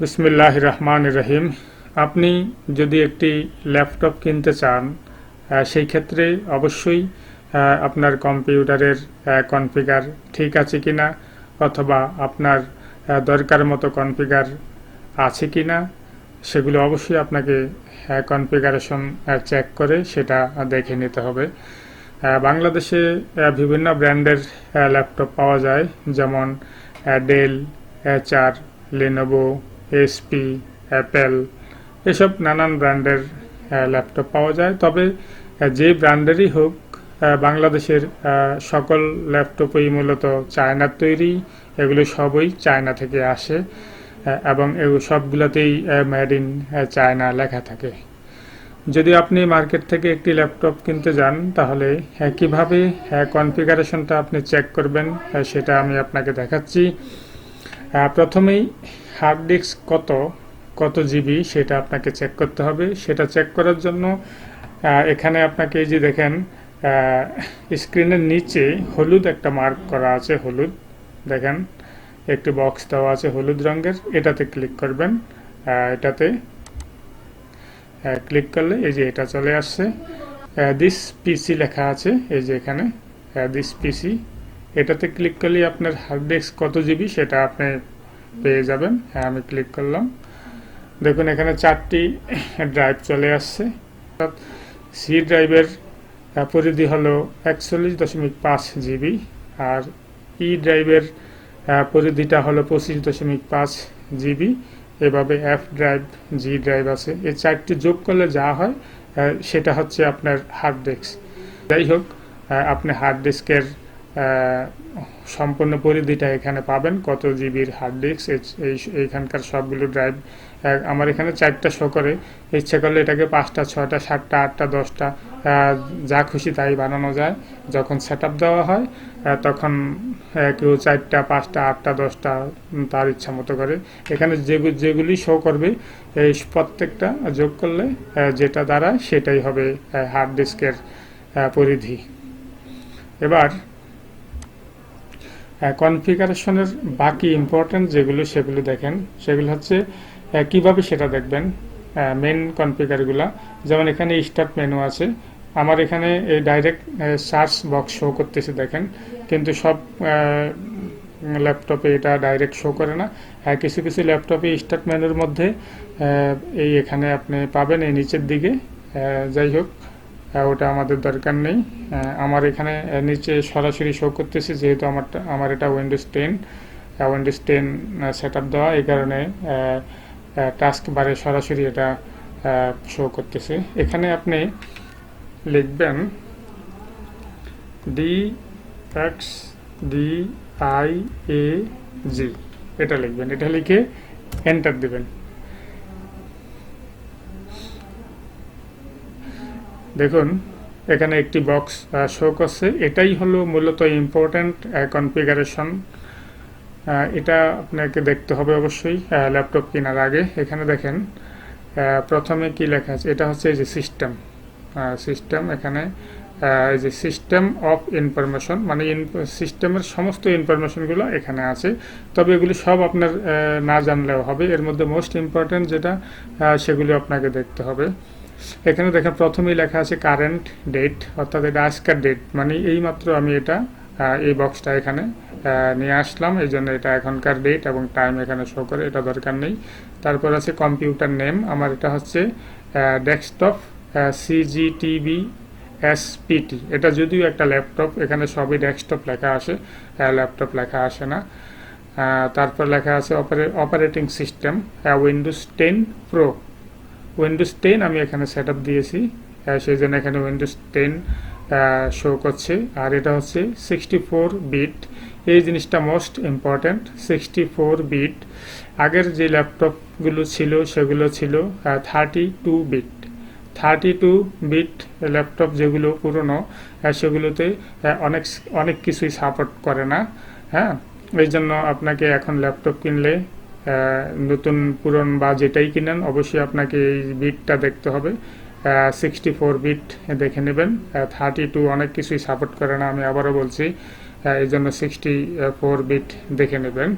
বিসমিল্লাহ রহমান রহিম আপনি যদি একটি ল্যাপটপ কিনতে চান সেই ক্ষেত্রে অবশ্যই আপনার কম্পিউটারের কনফিগার ঠিক আছে কিনা অথবা আপনার দরকার মতো কনফিগার আছে কিনা, সেগুলো অবশ্যই আপনাকে কনফিগারেশন চেক করে সেটা দেখে নিতে হবে। বাংলাদেশে বিভিন্ন ব্র্যান্ডের ল্যাপটপ পাওয়া যায়। যেমন Dell HR Lenovo SP Apple এসব নানান ব্র্যান্ডের ল্যাপটপ পাওয়া যায়। তবে যে ব্র্যান্ডেরই হোক বাংলাদেশের সকল ল্যাপটপই মূলত চায়নার তৈরি। এগুলো সবই চায়না থেকে আসে এবং সবগুলোতেই মেড ইন চায়না লেখা থাকে। যদি আপনি মার্কেট থেকে একটি ল্যাপটপ কিনতে যান, তাহলে কীভাবে কনফিগারেশনটা আপনি চেক করবেন সেটা আমি আপনাকে দেখাচ্ছি। প্রথমেই হার্ড ডিস্ক কত কত জিবি সেটা আপনাকে চেক করতে হবে। সেটা চেক করার জন্য এখানে আপনাকে এই যে দেখেন স্ক্রিনের নিচে হলুদ একটা মার্ক করা আছে, হলুদ। দেখেন, একটি বক্স দেওয়া আছে হলুদ রঙের, এটাতে ক্লিক করবেন এটাতে। ক্লিক করলে এই যে এটা চলে আসছে। দিস পিসি লেখা আছে, এই যে এখানে দিস পিসি এটাতে ক্লিক করলে আপনার হার্ড ডিস্ক কত জিবি সেটা আপনি পেয়ে যাবেন। হ্যাঁ আমি ক্লিক করলাম। দেখুন, এখানে চারটি ড্রাইভ চলে আসছে। সি ড্রাইভের পরিধি হলো একচল্লিশ দশমিক পাঁচ জিবি আর ই ড্রাইভের পরিধিটা হলো পঁচিশ দশমিক পাঁচ জিবি এভাবে এফ ড্রাইভ জি ড্রাইভ আছে। এই চারটি যোগ করলে যা হয় সেটা হচ্ছে আপনার হার্ড ডিস্ক যাই হোক আপনি হার্ড ডিস্কের সম্পূর্ণ পরিধিটা এখানে পাবেন, কত জিবির হার্ড ডিস্ক এই এইখানকার সবগুলো ড্রাইভ আমার এখানে চারটা শো করে, ইচ্ছে করলে এটাকে পাঁচটা ছটা সাতটা, আটটা, দশটা যা খুশি তাই বানানো যায়। যখন সেট দেওয়া হয় তখন কেউ চারটা, পাঁচটা, আটটা, দশটা তার ইচ্ছা মতো করে। এখানে যেগু- যেগুলি শো করবে, এই প্রত্যেকটা যোগ করলে যেটা দ্বারা সেটাই হবে হার্ড ডিস্কের পরিধি। এবার কনফিগারেশনের বাকি ইম্পর্টেন্ট যেগুলো সেগুলো দেখেন। সেগুলো হচ্ছে কীভাবে সেটা দেখবেন মেন কনফিগারগুলো যেমন এখানে স্টার্ট মেনু আছে। আমার এখানে এই ডাইরেক্ট সার্চ বক্স শো করতেছে দেখেন। কিন্তু সব ল্যাপটপে এটা ডাইরেক্ট শো করে না। হ্যাঁ কিছু কিছু ল্যাপটপে স্টার্ট মেনুর মধ্যে এই এখানে আপনি পাবেন এই নিচের দিকে। যাই হোক। ওটা আমাদের দরকার নেই। আমার এখানে নিচে সরাসরি শো করতেছে, যেহেতু আমার আমার এটা Windows ten Windows ten set up দেওয়া, এই কারণে টাস্ক বারে সরাসরি এটা শো করতেছে। এখানে আপনি লিখবেন D X D I A G এটা লিখবেন। এটা লিখে এন্টার দিবেন। দেখুন, এখানে একটি বক্স শো করছে। এটাই হলো মূলত ইম্পর্ট্যান্ট কনফিগারেশন এটা আপনাকে দেখতে হবে অবশ্যই ল্যাপটপ কেনার আগে। এখানে দেখেন প্রথমে কি লেখা আছে? এটা হচ্ছে এই যে সিস্টেম সিস্টেম এখানে এই যে সিস্টেম অফ ইনফরমেশন মানে সিস্টেমের সমস্ত ইনফরমেশনগুলো এখানে আছে। তবে এগুলি সব আপনার না জানলেও হবে। এর মধ্যে মোস্ট ইম্পর্ট্যান্ট যেটা সেগুলি আপনাকে দেখতে হবে। এখানে দেখেন প্রথমেই লেখা আছে কারেন্ট ডেট অর্থাৎ এটা আজকের ডেট মানে এইমাত্র আমি এটা এই বক্সটা এখানে নিয়ে আসলাম। এই জন্য এটা এখনকার ডেট এবং টাইম এখানে শো করে, এটা দরকার নেই। তারপর আছে কম্পিউটার নেম আমার এটা হচ্ছে ডেস্কটপ সিজিটিভি এসপিটি এটা যদিও একটা ল্যাপটপ এখানে সবই ডেস্কটপ লেখা আসে ল্যাপটপ লেখা আসে না। তারপর লেখা আছে operating system Windows ten pro Windows ten আমি এখানে সেট আপ দিয়েছি সেই জন্য এখানে উইন্ডোজ টেন শো করছে। আর এটা হচ্ছে সিক্সটি ফোর বিট এই জিনিসটা most important sixty four bit আগের যে ল্যাপটপগুলো ছিল, সেগুলো ছিল thirty two bit thirty two bit laptop যেগুলো পুরনো সেগুলোতে অনেক অনেক কিছুই সাপোর্ট করে না। হ্যাঁ? এই জন্য আপনাকে এখন ল্যাপটপ কিনলে নতুন পুরন বা যেটাই কিনেন, অবশ্যই আপনাকে এই বিটটা দেখতে হবে। সিক্সটি ফোর বিট দেখে নেবেন। থার্টি টু অনেক কিছুই সাপোর্ট করে না, আমি আবারও বলছি। এই জন্য সিক্সটি ফোর বিট দেখে নেবেন।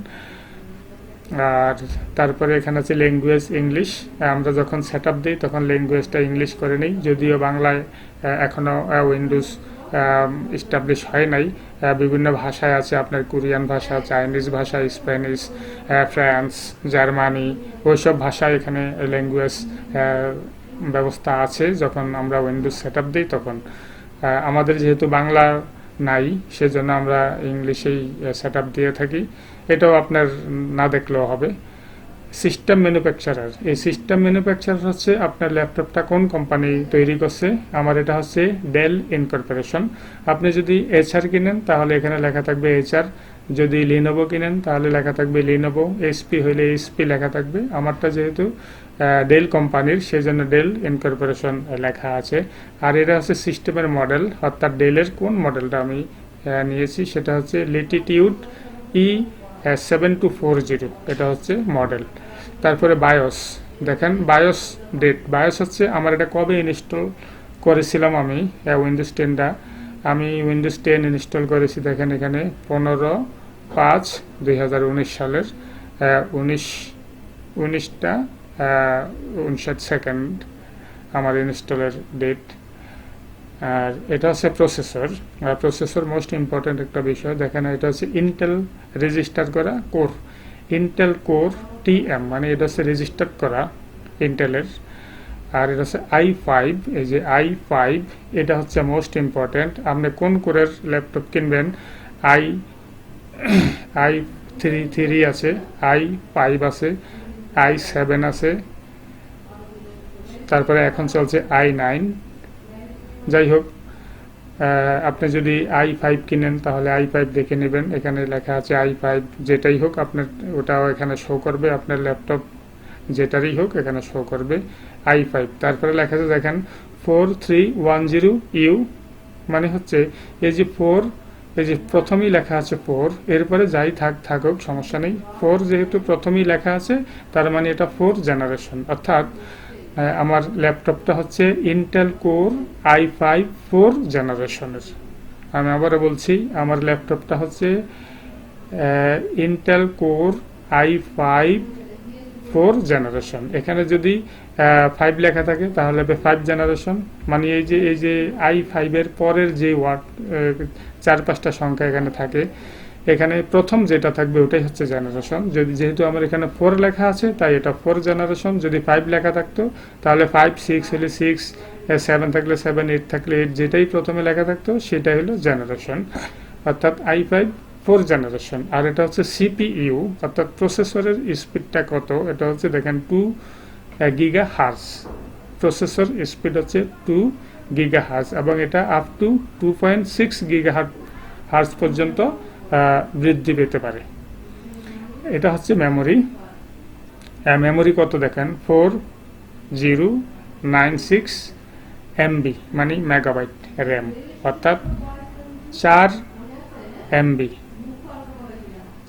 আর তারপরে এখানে আছে ল্যাঙ্গুয়েজ ইংলিশ আমরা যখন সেট আপ দিই, তখন ল্যাঙ্গুয়েজটা ইংলিশ করে নিই। যদিও বাংলায় এখনও উইন্ডোজ স্টাবলিশ হয় নাই। বিভিন্ন ভাষায় আছে আপনার কোরিয়ান ভাষা, চাইনিজ ভাষা, স্প্যানিশ ফ্রান্স, জার্মানি, ওইসব ভাষায় এখানে ল্যাঙ্গুয়েজ ব্যবস্থা আছে। যখন আমরা উইন্ডোজ সেট আপ দিই তখন। আমাদের যেহেতু বাংলা নাই, সেজন্য আমরা ইংলিশেই সেট আপ দিয়ে থাকি। এটাও আপনার না দেখলেও হবে। সিস্টেম ম্যানুফ্যাকচারার এই সিস্টেম ম্যানুফ্যাকচারার হচ্ছে আপনার ল্যাপটপটা কোন কোম্পানি তৈরি করছে? আমার এটা হচ্ছে ডেল ইনকর্পোরেশন আপনি যদি এইচআর কিনেন, তাহলে এখানে লেখা থাকবে এইচআর যদি লিনোভো কিনেন, তাহলে লেখা থাকবে লিনোভো এসপি হলে এসপি লেখা থাকবে। আমারটা যেহেতু ডেল কোম্পানির সেই জন্য ডেল ইনকর্পোরেশন লেখা আছে। আর এটা হচ্ছে সিস্টেমের মডেল অর্থাৎ ডেলের কোন মডেলটা আমি নিয়েছি, সেটা হচ্ছে Latitude E seven two four zero এটা হচ্ছে মডেল তারপরে বায়োস দেখেন বায়োস ডেট বায়োস হচ্ছে আমার এটা কবে ইনস্টল করেছিলাম আমি উইন্ডোজ টেনটা আমি উইন্ডোজ টেন ইনস্টল করেছি, দেখেন এখানে পনেরো পাঁচ দুই সালের উনিশ, উনিশটা উনষাট সেকেন্ড আমার ইনস্টলের ডেট আর এটা হচ্ছে প্রসেসর আর প্রসেসর মোস্ট ইম্পর্ট্যান্ট একটা বিষয়। দেখেন, এটা হচ্ছে ইন্টেল রেজিস্টার করা কোর ইন্টেল কোর টিএম মানে এটা হচ্ছে রেজিস্টার করা ইন্টেলের আর এটা হচ্ছে আই ফাইভ এই যে আই ফাইভ এটা হচ্ছে মোস্ট ইম্পর্ট্যান্ট আপনি কোন কোরের ল্যাপটপ কিনবেন? আই আই থ্রি থ্রি আছে আই ফাইভ আছে আই সেভেন আছে। তারপরে এখন চলছে আই নাইন যাই হোক আপনি যদি আই ফাইভ কিনেন, তাহলে আই ফাইভ দেখে নেবেন। এখানে লেখা আছে আই ফাইভ যেটাই হোক, আপনার ওটাও এখানে শো করবে। আপনার ল্যাপটপ যেটারই হোক, এখানে শো করবে আই ফাইভ তারপরে লেখা আছে, দেখেন four three one zero U মানে হচ্ছে এই যে ফোর এই যে প্রথমেই লেখা আছে ফোর এরপরে যাই থাক, থাকুক, সমস্যা নেই। ফোর যেহেতু প্রথমেই লেখা আছে, তার মানে এটা ফোর জেনারেশন অর্থাৎ আমার ল্যাপটপটা হচ্ছে Intel core i five four জেনারেশনের আমি আবারও বলছি, আমার ল্যাপটপটা হচ্ছে Intel core i five four generation এখানে যদি ফাইভ লেখা থাকে, তাহলে হবে ফাইভ জেনারেশন মানে এই যে এই যে আই ফাইভের পরের যে ওয়ার্ড চার পাঁচটা সংখ্যা এখানে থাকে এখানে প্রথম যেটা থাকবে ওটাই হচ্ছে জেনারেশন যদি যেহেতু আমার এখানে ফোর লেখা আছে, তাই এটা ফোর জেনারেশন যদি ফাইভ লেখা থাকতো, তাহলে ফাইভ সিক্স হলে সিক্স সেভেন থাকলে সেভেন এইট থাকলে এইট যেটাই প্রথমে লেখা থাকতো, সেটাই হলো জেনারেশন অর্থাৎ আই ফাইভ ফোর জেনারেশন আর এটা হচ্ছে সিপিইউ অর্থাৎ প্রসেসরের স্পিডটা কত? এটা হচ্ছে দেখেন two giga hertz processor speed হচ্ছে টু গিগা হার্স এবং এটা up to two point six giga hertz পর্যন্ত বৃদ্ধি পেতে পারে। এটা হচ্ছে মেমোরি মেমোরি কত দেখেন? Four zero nine six MB মানে মেগাবাইট র্যাম অর্থাৎ চার এমবি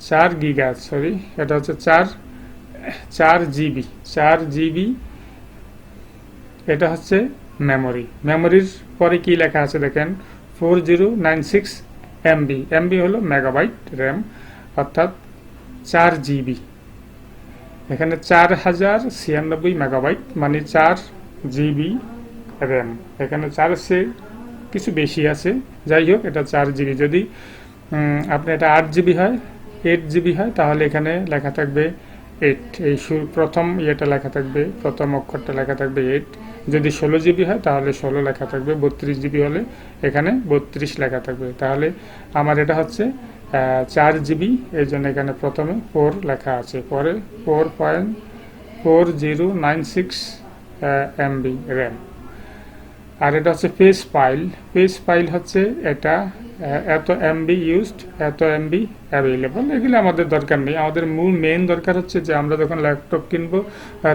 চার গিগা সরি এটা হচ্ছে চার চার জিবি চার জিবি এটা হচ্ছে মেমোরি মেমোরির পরে কি লেখা আছে দেখেন? Four zero nine six MB MB হলো মেগাবাইট র্যাম অর্থাৎ চার জিবি এখানে চার হাজার ছিয়ানব্বই মেগাবাইট মানে চার জিবি র্যাম এখানে চার সে কিছু বেশি আছে। যাই হোক এটা চার জিবি যদি উম, আপনার এটা আট জিবি হয় এইট জিবি হয় তাহলে এখানে লেখা থাকবে এইট এই প্রথম ইয়েটা লেখা থাকবে প্রথম অক্ষরটা লেখা থাকবে এইট যদি ষোলো জিবি হয়, তাহলে ষোলো লেখা থাকবে, বত্রিশ জিবি হলে এখানে বত্রিশ লেখা থাকবে। তাহলে আমার এটা হচ্ছে চার জিবি, এই জন্য এখানে প্রথমে ফোর লেখা আছে। পরে four point four zero nine six MB RAM আর এটা হচ্ছে পেজ ফাইল পেজ ফাইল হচ্ছে এটা এত এমবি ইউজড এত এমবি অ্যাভেলেবল এগুলো আমাদের দরকার নেই। আমাদের মূল মেন দরকার হচ্ছে যে আমরা যখন ল্যাপটপ কিনবো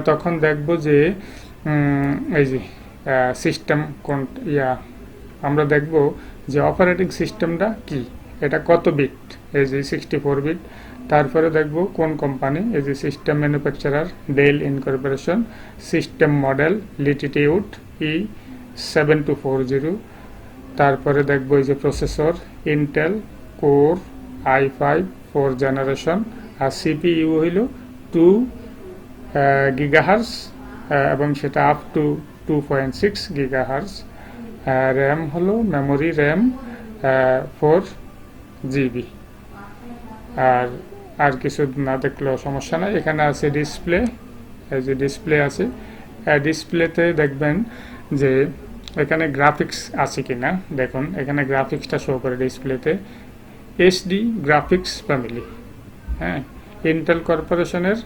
তখন দেখব যে এই যে সিস্টেম কোন, ইয়া, আমরা দেখব যে অপারেটিং সিস্টেমটা কি? এটা কত বিট এই যে সিক্সটি ফোর বিট তারপরে দেখব কোন কোম্পানি এই যে system manufacturer Dell incorporation system model Latitude E seven two four zero তারপরে দেখব এই যে processor Intel core i five four generation R CPU হইল টু গিগাহার্স এবং সেটা up to two point six gigahertz RAM হলো মেমোরি র্যাম ফোর জিবি আর আর কিছু না দেখলেও সমস্যা নাই। এখানে আছে ডিসপ্লে এই যে ডিসপ্লে আছে। ডিসপ্লেতে দেখবেন যে এখানে গ্রাফিক্স আছে কিনা। দেখুন, এখানে গ্রাফিক্সটা শো করে ডিসপ্লেতে এসডি গ্রাফিক্স ফ্যামিলি হ্যাঁ ইন্টেল কর্পোরেশনের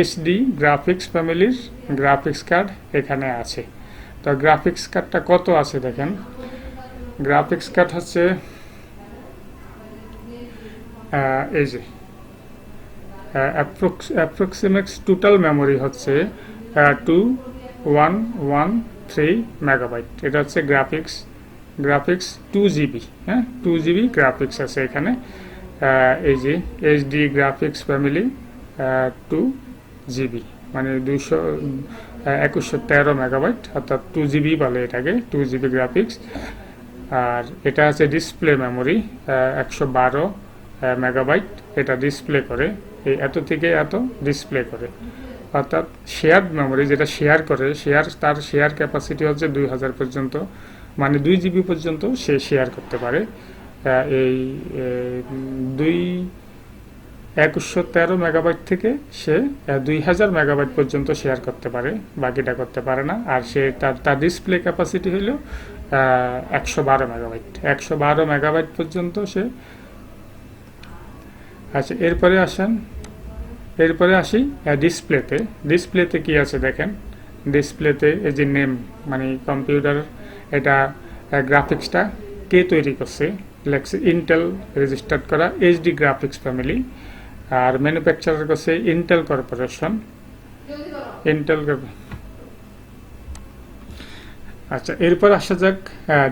এসডি গ্রাফিক্স ফ্যামিলির গ্রাফিক্স কার্ড এখানে আছে। তো গ্রাফিক্স কার্ডটা কত আছে দেখেন? গ্রাফিক্স কার্ড হচ্ছে এই যে অ্যাপ্রক্সিমেক্স টোটাল মেমোরি হচ্ছে two one one three megabyte এটা হচ্ছে গ্রাফিক্স গ্রাফিক্স টু জিবি হ্যাঁ? টু জিবি গ্রাফিক্স আছে এখানে। এই যে HD graphics family two GB মানে দুশো একুশশো তেরো মেগাবাইট অর্থাৎ টু জিবি বলে এটাকে টু জিবি গ্রাফিক্স আর এটা আছে ডিসপ্লে মেমোরি একশো বারো মেগাবাইট এটা ডিসপ্লে করে, এই এত থেকে এত ডিসপ্লে করে। অর্থাৎ শেয়ার মেমোরি যেটা শেয়ার করে শেয়ার তার শেয়ার ক্যাপাসিটি হচ্ছে দুই হাজার পর্যন্ত মানে দুই জিবি পর্যন্ত সে শেয়ার করতে পারে। এই দুই একুশশো তেরো মেগাবাইট থেকে সে দুই হাজার মেগাবাইট পর্যন্ত শেয়ার করতে পারে, বাকিটা করতে পারে না। আর সে তার তার ডিসপ্লে ক্যাপাসিটি হইল একশো বারো মেগাবাইট। একশো বারো মেগাবাইট পর্যন্ত সে আচ্ছা এরপরে আসেন, এরপরে আসি ডিসপ্লেতে ডিসপ্লেতে কি আছে দেখেন? ডিসপ্লেতে এই যে নেম মানে কম্পিউটার এটা গ্রাফিক্সটা কে তৈরি করছে? লেখছে ইন্টেল রেজিস্টার্ড করা এইচডি গ্রাফিক্স ফ্যামিলি আর ম্যানুফ্যাকচারার করছে ইন্টেল কর্পোরেশন ইন্টেল আচ্ছা এরপর আসা যাক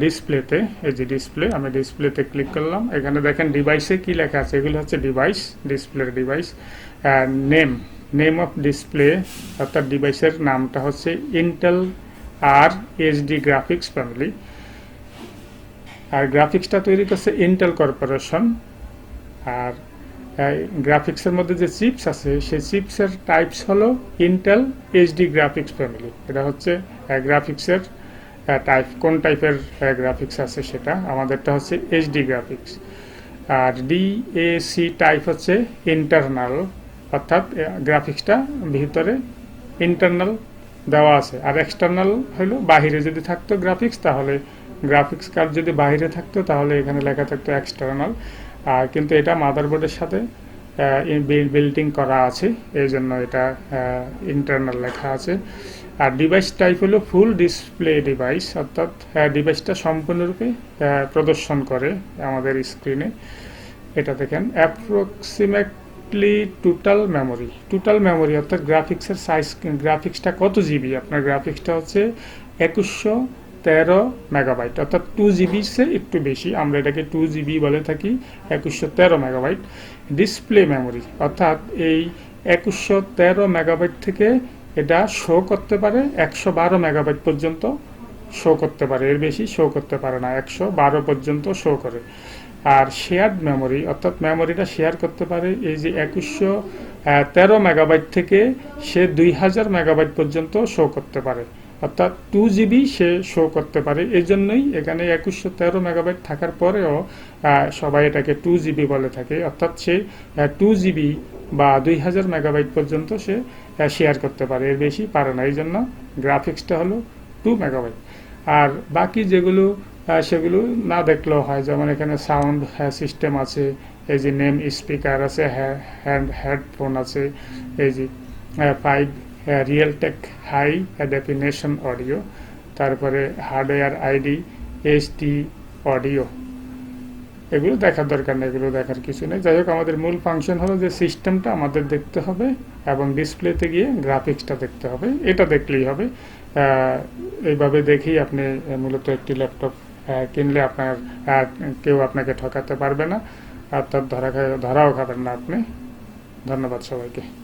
ডিসপ্লেতে এই যে ডিসপ্লে আমি ডিসপ্লেতে ক্লিক করলাম। এখানে দেখেন ডিভাইসে কি লেখা আছে? এগুলো হচ্ছে ডিভাইস ডিসপ্লের device name name of display অর্থাৎ ডিভাইসের নামটা হচ্ছে Intel R HD graphics family আর গ্রাফিক্সটা তৈরি করছে ইন্টেল কর্পোরেশন আর গ্রাফিক্সের মধ্যে যে চিপস আছে, সেই চিপসের টাইপস হলো ইন্টেল এইচডি গ্রাফিক্স ফ্যামিলি এটা হচ্ছে গ্রাফিক্সের টাইপ কোন টাইপের গ্রাফিক্স আছে সেটা? আমাদেরটা হচ্ছে এইচডি গ্রাফিক্স আর ডিএসি টাইপ হচ্ছে ইন্টারনাল অর্থাৎ গ্রাফিক্সটা ভিতরে ইন্টারনাল দেওয়া আছে। আর এক্সটার্নাল হলো বাহিরে যদি থাকতো গ্রাফিক্স তাহলে গ্রাফিক্স কার্ড যদি বাহিরে থাকতো, তাহলে এখানে লেখা থাকতো এক্সটার্নাল কিন্তু এটা মাদারবোর্ডের সাথে বিল্ডিং করা আছে, এই জন্য এটা ইন্টারনাল লেখা আছে। আর ডিভাইস টাইপ হলো ফুল ডিসপ্লে ডিভাইস অর্থাৎ ডিভাইসটা সম্পূর্ণরূপে প্রদর্শন করে আমাদের স্ক্রিনে এটা দেখেন approximately total memory total memory অর্থাৎ গ্রাফিক্সের সাইজ গ্রাফিক্সটা কত জিবি আপনার গ্রাফিক্সটা হচ্ছে একুশশো তেরো মেগাবাইট অর্থাৎ টু জিবি সে একটু বেশি। আমরা এটাকে টু জিবি বলে থাকি, একুশশো তেরো মেগাবাইট ডিসপ্লে মেমোরি অর্থাৎ এই একুশশো তেরো মেগাবাইট থেকে এটা শো করতে পারে একশো বারো মেগাবাইট পর্যন্ত শো করতে পারে। এর বেশি শো করতে পারে না, একশো বারো পর্যন্ত শো করে। আর শেয়ার্ড মেমোরি অর্থাৎ মেমোরিটা শেয়ার করতে পারে এই যে একুশশো তেরো মেগাবাইট থেকে সে দুই হাজার মেগাবাইট পর্যন্ত শো করতে পারে। অর্থাৎ টু জিবি সে শো করতে পারে। এই জন্যই এখানে একুশশো তেরো মেগাবাইট থাকার পরেও সবাই এটাকে টু জিবি বলে থাকে। অর্থাৎ সে টু জিবি বা দুই হাজার মেগাবাইট পর্যন্ত সে শেয়ার করতে পারে। এর বেশি পারে না। এই জন্য গ্রাফিক্সটা হলো টু মেগাবাইট আর বাকি যেগুলো সেগুলো না দেখলেও হয়। যেমন এখানে সাউন্ড সিস্টেম আছে। এই যে নেম স্পিকার আছে হ্যান্ড হেডফোন আছে। এই যে five Realtek high definition audio তারপরে হার্ডওয়্যার আইডি এইচডি অডিও এগুলো দেখার দরকার নেই, এগুলো দেখার কিছু নেই। যাই হোক, আমাদের মূল ফাংশন হলো যে সিস্টেমটা আমাদের দেখতে হবে এবং ডিসপ্লেতে গিয়ে গ্রাফিক্সটা দেখতে হবে। এটা দেখলেই হবে। এইভাবে দেখেই আপনি মূলত একটি ল্যাপটপ কিনলে আপনার কেউ আপনাকে ঠকাতে পারবে না। অর্থাৎ ধরা ধরাও খাবেন না আপনি। ধন্যবাদ সবাইকে।